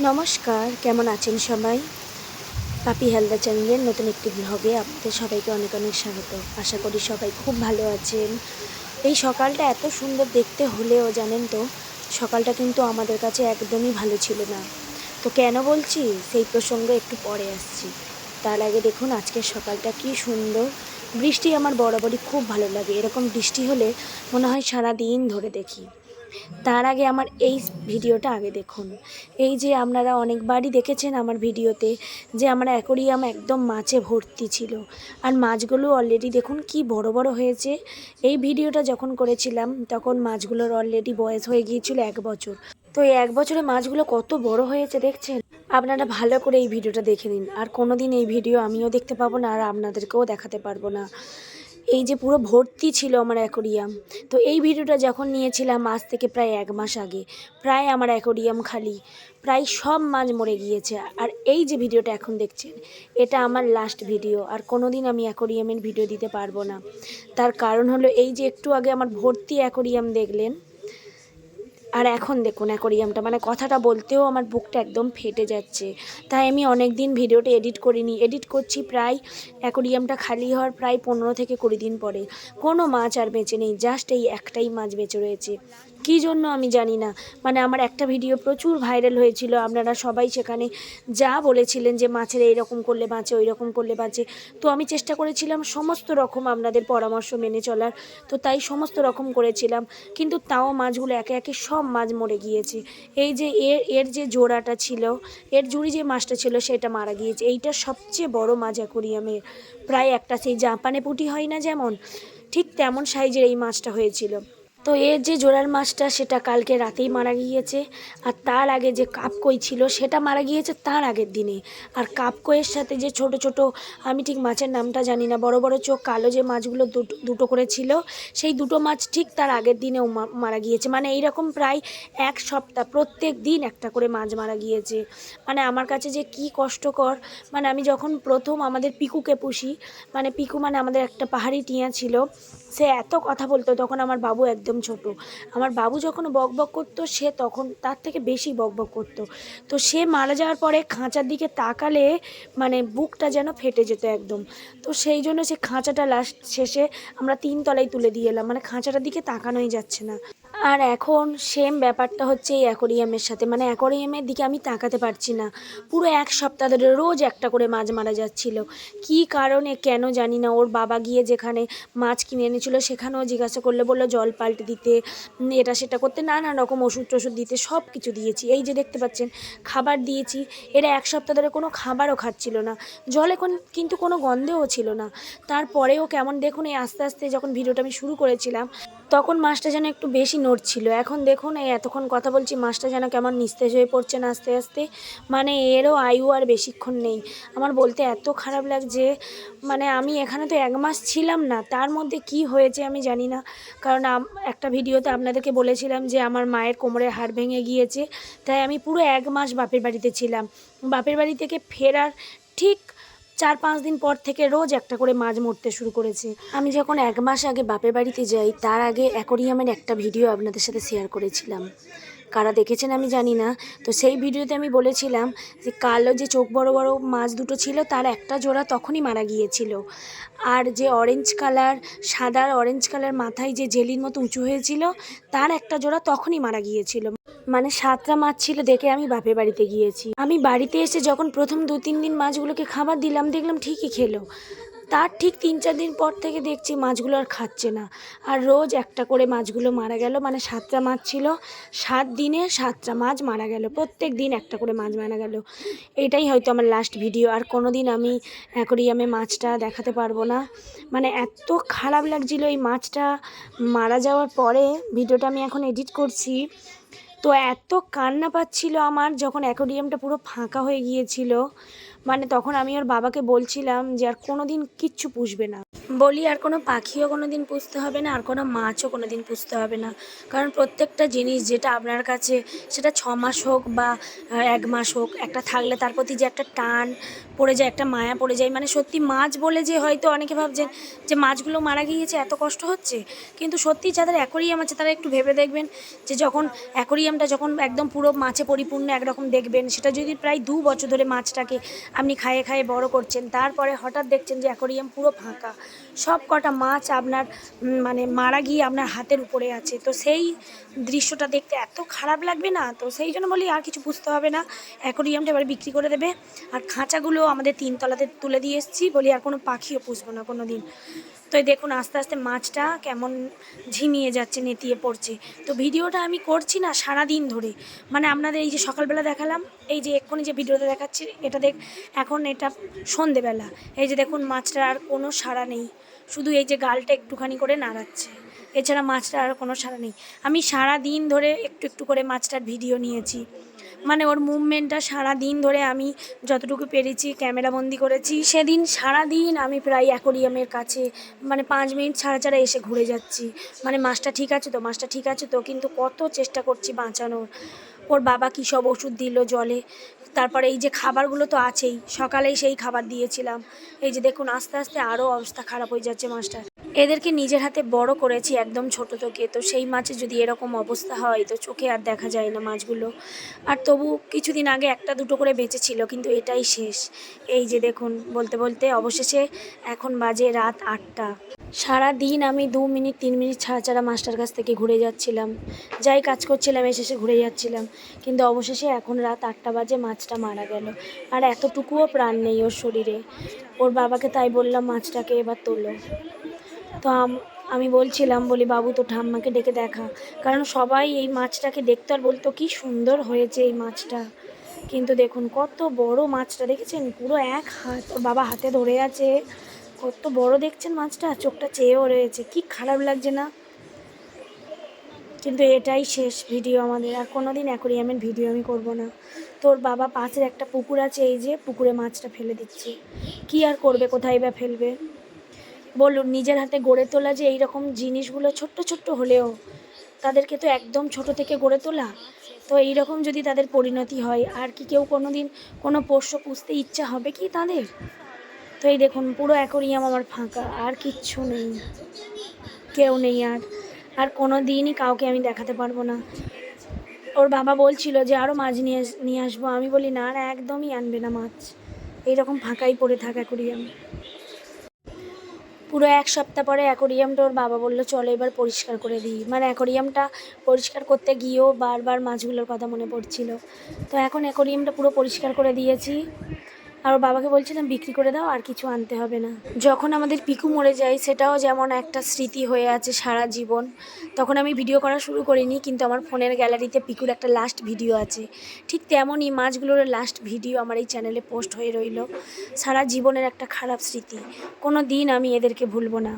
নমস্কার, কেমন আছেন সবাই? পাপি হেলদা চ্যানেলের নতুন একটি ব্লগে আপনাদের সবাইকে অনেক অনেক স্বাগত। আশা করি সবাই খুব ভালো আছেন। এই সকালটা এত সুন্দর দেখতে হলেও জানেন তো, সকালটা কিন্তু আমাদের কাছে একদমই ভালো ছিল না। তো কেন বলছি? সেই প্রসঙ্গে একটু পরে আসছি। তার আগে দেখুন আজকের সকালটা কি সুন্দর। বৃষ্টি আমার বরাবরই খুব ভালো লাগে। এরকম বৃষ্টি হলে মনে হয় সারা দিন ধরে দেখি। তার আগে আমার এই ভিডিওটা আগে দেখুন। এই যে আপনারা অনেকবারই দেখেছেন আমার ভিডিওতে যে আমার অ্যাকোরিয়াম একদম মাছে ভর্তি ছিল। আর মাছগুলো অলরেডি দেখুন কি বড় বড় হয়েছে। এই ভিডিওটা যখন করেছিলাম, তখন মাছগুলোর অলরেডি বয়স হয়ে গিয়েছিল এক বছর। তো এই এক বছরে মাছগুলো কত বড় হয়েছে দেখছেন? আপনারা ভালো করে এই ভিডিওটা দেখে নিন। আর কোনো দিন এই ভিডিও আমিও দেখতে পাবো না, আর আপনাদেরকেও দেখাতে পারব না। এই যে পুরো ভর্তি ছিল আমার অ্যাকোরিয়াম। তো এই ভিডিওটা যখন নিয়েছিলাম আজ থেকে প্রায় এক মাস আগে, প্রায় আমার অ্যাকোরিয়াম খালি, প্রায় সব মাছ মরে গিয়েছে। আর এই যে ভিডিওটা এখন দেখছেন, এটা আমার লাস্ট ভিডিও আর কোনো দিন আমি অ্যাকোরিয়ামের ভিডিও দিতে পারব না। তার কারণ হলো এই যে একটু আগে আমার ভর্তি অ্যাকোরিয়াম দেখলেন আর এখন দেখুন অ্যাকোরিয়ামটা মানে কথাটা বলতেও আমার বুকটা একদম ফেটে যাচ্ছে। তাই আমি অনেক দিন ভিডিওটা এডিট করিনি। এডিট করছি প্রায়, অ্যাকোরিয়ামটা খালি হওয়ার প্রায় পনেরো থেকে কুড়ি দিন পরে। কোনো মাছ আর বেঁচে নেই, জাস্ট এই একটাই মাছ বেঁচে রয়েছে। কী জন্য আমি জানি না। মানে আমার একটা ভিডিও প্রচুর ভাইরাল হয়েছিল, আপনারা সবাই সেখানে যা বলেছিলেন যে মাছের এইরকম করলে বাঁচে ওই রকম করলে বাঁচে। তো আমি চেষ্টা করেছিলাম সমস্ত রকম আপনাদের পরামর্শ মেনে চলার, তো তাই সমস্ত রকম করেছিলাম। কিন্তু তাও মাছগুলো একে একে সব মাছ মরে গিয়েছে। এই যে এর এর যে জোড়াটা ছিল, এর জুড়ি যে মাছটা ছিল সেটা মারা গিয়েছে। এইটা সবচেয়ে বড় মাছ অ্যাকোরিয়ামের। প্রায় একটা সেই জাপানে পুঁটি হয় না যেমন, ঠিক তেমন সাইজের এই মাছটা হয়েছিল। তো এর যে জোড়ার মাছটা সেটা কালকে রাতেই মারা গিয়েছে, আর তার আগে যে কাপকই ছিল সেটা মারা গিয়েছে তার আগের দিনে। আর কাপকইয়ের সাথে যে ছোট ছোট, আমি ঠিক মাছের নামটা জানি না, বড় বড় চোখ কালো যে মাছগুলো দুটো দুটো করে ছিল, সেই দুটো মাছ ঠিক তার আগের দিনেও মারা গিয়েছে। মানে এইরকম প্রায় এক সপ্তাহ, প্রত্যেক দিন একটা করে মাছ মারা গিয়েছে। মানে আমার কাছে যে কি কষ্টকর মানে আমি যখন প্রথম আমাদের পিকুকে পুষি মানে পিকু মানে আমাদের একটা পাহাড়ি টিয়া ছিল, সে এত কথা বলতো, তখন আমার বাবু একদম ছোট। আমার বাবু যখন বক বক করতো, সে তখন তার থেকে বেশি বক বক করতো। তো সে মারা যাওয়ার পরে খাঁচার দিকে তাকালে মানে বুকটা যেন ফেটে যেত একদম। তো সেই জন্য সে খাঁচাটা লাস্ট শেষে আমরা তিন তলায় তুলে দিয়ে এলাম। মানে খাঁচাটার দিকে তাকানোই যাচ্ছে না। আর এখন সেম ব্যাপারটা হচ্ছে এই অ্যাকোরিয়ামের সাথে। মানে অ্যাকোরিয়ামের দিকে আমি তাকাতে পারছি না। পুরো এক সপ্তাহ ধরে রোজ একটা করে মাছ মারা যাচ্ছিল। কী কারণে কেন জানি না। ওর বাবা গিয়ে যেখানে মাছ কিনে এনেছিল, সেখানেও জিজ্ঞাসা করলে বলল, জল পাল্টে দিতে, এটা সেটা করতে নানান রকম ওষুধ টষুধ দিতে সব কিছু দিয়েছি। এই যে দেখতে পাচ্ছেন, খাবার দিয়েছি। এরা এক সপ্তাহ ধরে কোনো খাবারও খাচ্ছিল না। জলে কোন, কিন্তু কোনো গন্ধেও ছিল না। তারপরেও কেমন, দেখুন এই আস্তে আস্তে যখন ভিডিওটা আমি শুরু করেছিলাম, তখন মাছটা যেন একটু বেশি নড়ছিল এখন দেখুন, এই এতক্ষণ কথা বলছি, মাছটা যেন কেমন নিস্তেজ হয়ে পড়ছে না আস্তে আস্তে মানে এরও আয়ু আর বেশিক্ষণ নেই। আমার বলতে এত খারাপ লাগছে মানে আমি এখানে তো এক মাস ছিলাম না, তার মধ্যে কি হয়েছে আমি জানি না। কারণ একটা ভিডিওতে আপনাদেরকে বলেছিলাম যে আমার মায়ের কোমরে হাড় ভেঙে গিয়েছে, তাই আমি পুরো এক মাস বাপের বাড়িতে ছিলাম। বাপের বাড়ি থেকে ফেরার ঠিক চার পাঁচ দিন পর থেকে রোজ একটা করে মাছ মরতে শুরু করেছে। আমি যখন এক মাস আগে বাপের বাড়িতে যাই, তার আগে অ্যাকোরিয়ামের একটা ভিডিও আপনাদের সাথে শেয়ার করেছিলাম। কারা দেখেছেন আমি জানি না। তো সেই ভিডিওতে আমি বলেছিলাম যে কালো যে চোখ বড় বড় মাছ দুটো ছিল, তার একটা জোড়া তখনই মারা গিয়েছিল। আর যে অরেঞ্জ কালার সাদা আর অরেঞ্জ কালার মাথায় যে জেলির মতো উঁচু হয়েছিল, তার একটা জোড়া তখনই মারা গিয়েছিল। মানে সাতটা মাছ ছিল দেখে আমি বাপের বাড়িতে গিয়েছি। আমি বাড়িতে এসে যখন প্রথম দু তিন দিন মাছগুলোকে খাবার দিলাম, দেখলাম ঠিকই খেলো। তার ঠিক তিন চার দিন পর থেকে দেখছি মাছগুলো আর খাচ্ছে না। আর রোজ একটা করে মাছগুলো মারা গেল মানে সাতটা মাছ ছিল, সাত দিনে সাতটা মাছ মারা গেল, প্রত্যেক দিন একটা করে মাছ মারা গেল। এটাই হয়তো আমার লাস্ট ভিডিও আর কোনো দিন আমি অ্যাকোরিয়ামে মাছটা দেখাতে পারব না। মানে এত খারাপ লাগছিল এই মাছটা মারা যাওয়ার পরে, ভিডিওটা আমি এখন এডিট করছি। তো এত কান্না পাচ্ছিল আমার যখন অ্যাকোরিয়ামটা পুরো ফাঁকা হয়ে গিয়েছিল। মানে তখন আমি ওর বাবাকে বলছিলাম যে আর কোনো দিন কিচ্ছু পুষবে না। বলি, আর কোনো পাখিও কোনো দিন পুষতে হবে না, আর কোনো মাছও কোনো দিন পুষতে হবে না। কারণ প্রত্যেকটা জিনিস যেটা আপনার কাছে, সেটা ছ মাস হোক বা এক মাস হোক, একটা থাকলে তার প্রতি যে একটা টান পড়ে যায়, একটা মায়া পড়ে যায়। মানে সত্যি মাছ বলে যে হয়তো অনেকে ভাবছেন যে মাছগুলো মারা গিয়েছে, এত কষ্ট হচ্ছে? কিন্তু সত্যি যাদের অ্যাকোরিয়াম আছে, তারা একটু ভেবে দেখবেন যে যখন অ্যাকোরিয়ামটা যখন একদম পুরো মাছে পরিপূর্ণ, একরকম দেখবেন, সেটা যদি প্রায় দু বছর ধরে মাছটাকে আপনি খাইয়ে খাইয়ে বড় করছেন, তারপরে হঠাৎ দেখছেন যে অ্যাকোরিয়াম পুরো ফাঁকা। সব কটা মাছ আপনার মানে মারা গিয়ে আপনার হাতের উপরে আছে। তো সেই দৃশ্যটা দেখতে এত খারাপ লাগবে না? তো সেই জন্য বলি আর কিছু বুঝতে হবে না। অ্যাকোরিয়ামটা এবার বিক্রি করে দেবে। আর খাঁচাগুলো আমাদের তিনতলাতে তুলে দিয়ে এসেছি বলি আর কোনো পাখিও পুষবো না কোনো দিন তো এই দেখুন, আস্তে আস্তে মাছটা কেমন ঝিমিয়ে যাচ্ছে, নেতিয়ে পড়ছে। তো ভিডিওটা আমি করছি না সারা দিন ধরে। মানে আপনাদের এই যে সকালবেলা দেখালাম, এই যে এক্ষুনি যে ভিডিওতে দেখাচ্ছি, এটা দেখ, এখন এটা সন্ধেবেলা। এই যে দেখুন মাছটার আর কোনো সাড়া নেই। শুধু এই যে গালটা একটুখানি করে নাড়াচ্ছে। এছাড়া মাছটার আর কোনো সাড়া নেই। আমি সারা দিন ধরে একটু একটু করে মাছটার ভিডিও নিয়েছি। মানে ওর মুভমেন্টটা সারা দিন ধরে আমি যতটুকু পেরেছি ক্যামেরাবন্দি করেছি। সেদিন সারা দিন আমি প্রায় অ্যাকোরিয়ামের কাছে মানে পাঁচ মিনিট ছাড়া ছাড়া এসে ঘুরে যাচ্ছি। মানে মাছটা ঠিক আছে তো, মাছটা ঠিক আছে তো, কিন্তু কত চেষ্টা করছি বাঁচানোর। ওর বাবা কী সব ওষুধ দিল জলে? তারপরে এই যে খাবারগুলো তো আছেই, সকালেই সেই খাবার দিয়েছিলাম। এই যে দেখুন, আস্তে আস্তে আরও অবস্থা খারাপ হয়ে যাচ্ছে মাছটার। এদেরকে নিজের হাতে বড় করেছি একদম ছোট থেকে, তো সেই মাছে যদি এরকম অবস্থা হয়, তো চোখে আর দেখা যায় না মাছগুলো। আর তবু কিছুদিন আগে একটা দুটো করে বেঁচেছিল, কিন্তু এটাই শেষ। এই যে দেখুন, বলতে বলতে অবশেষে এখন বাজে রাত আটটা। সারা দিন আমি দু মিনিট, তিন মিনিট ছাড়া ছাড়া মাস্টার কাছ থেকে ঘুরে যাচ্ছিলাম। যাই কাজ করছিলাম, এসে ঘুরে যাচ্ছিলাম। কিন্তু অবশেষে এখন রাত আটটা বাজে মাছটা মারা গেল। আর এতটুকুও প্রাণ নেই ওর শরীরে। ওর বাবাকে তাই বললাম মাছটাকে এবার তোলো। তো আমি বলছিলাম, বলি, বাবু তো ঠাম্মাকে ডেকে দেখা। কারণ সবাই এই মাছটাকে দেখতো আর বলতো, কি সুন্দর হয়েছে এই মাছটা। কিন্তু দেখুন, কত বড় মাছটা, দেখেছেন? পুরো এক হাত, ওর বাবা হাতে ধরে আছে। কত বড় দেখছেন মাছটা? চোখটা চেয়েও রয়েছে। কি খারাপ লাগছে না? কিন্তু এটাই শেষ ভিডিও আমাদের। আর কোনো দিন অ্যাকোরিয়ামের ভিডিও আমি করব না। তোর বাবা পাশের একটা পুকুর আছে, এই যে পুকুরে মাছটা ফেলে দিচ্ছে। কি আর করবে, কোথায় বা ফেলবে? বলুন নিজের হাতে গড়ে তোলা যে এই রকম জিনিসগুলো ছোট্ট ছোট্ট হলেও, তাদেরকে তো একদম ছোট থেকে গড়ে তোলা। তো এই রকম যদি তাদের পরিণতি হয়, আর কি কেউ কোনো দিন কোনো পোষ্য পুষতে ইচ্ছা হবে কি তাদের? তো এই দেখুন, পুরো অ্যাকোরিয়াম আমার ফাঁকা, আর কিচ্ছু নেই। কেউ নেই আর আর কোনো দিনই কাউকে আমি দেখাতে পারব না। ওর বাবা বলছিল যে আরও মাছ নিয়ে নিয়ে আসব। আমি বলি, না আর একদমই আনবে না মাছ। এইরকম ফাঁকাই পড়ে থাক অ্যাকোরিয়াম। পুরো এক সপ্তাহ পরে অ্যাকোরিয়ামটা ওর বাবা বলল, চলো এবার পরিষ্কার করে দিই। মানে অ্যাকোরিয়ামটা পরিষ্কার করতে গিয়েও বারবার মাছগুলোর কথা মনে পড়ছিল। তো এখন অ্যাকোরিয়ামটা পুরো পরিষ্কার করে দিয়েছি। আর বাবাকে বলছিলাম, বিক্রি করে দাও, আর কিছু আনতে হবে না। যখন আমাদের পিকু মরে যায়, সেটাও যেমন একটা স্মৃতি হয়ে আছে সারা জীবন। তখন আমি ভিডিও করা শুরু করিনি, কিন্তু আমার ফোনের গ্যালারিতে পিকুর একটা লাস্ট ভিডিও আছে। ঠিক তেমনই মাছগুলোর লাস্ট ভিডিও আমার এই চ্যানেলে পোস্ট হয়ে রইল। সারা জীবনের একটা খারাপ স্মৃতি। কোনো দিন আমি এদেরকে ভুলবো না।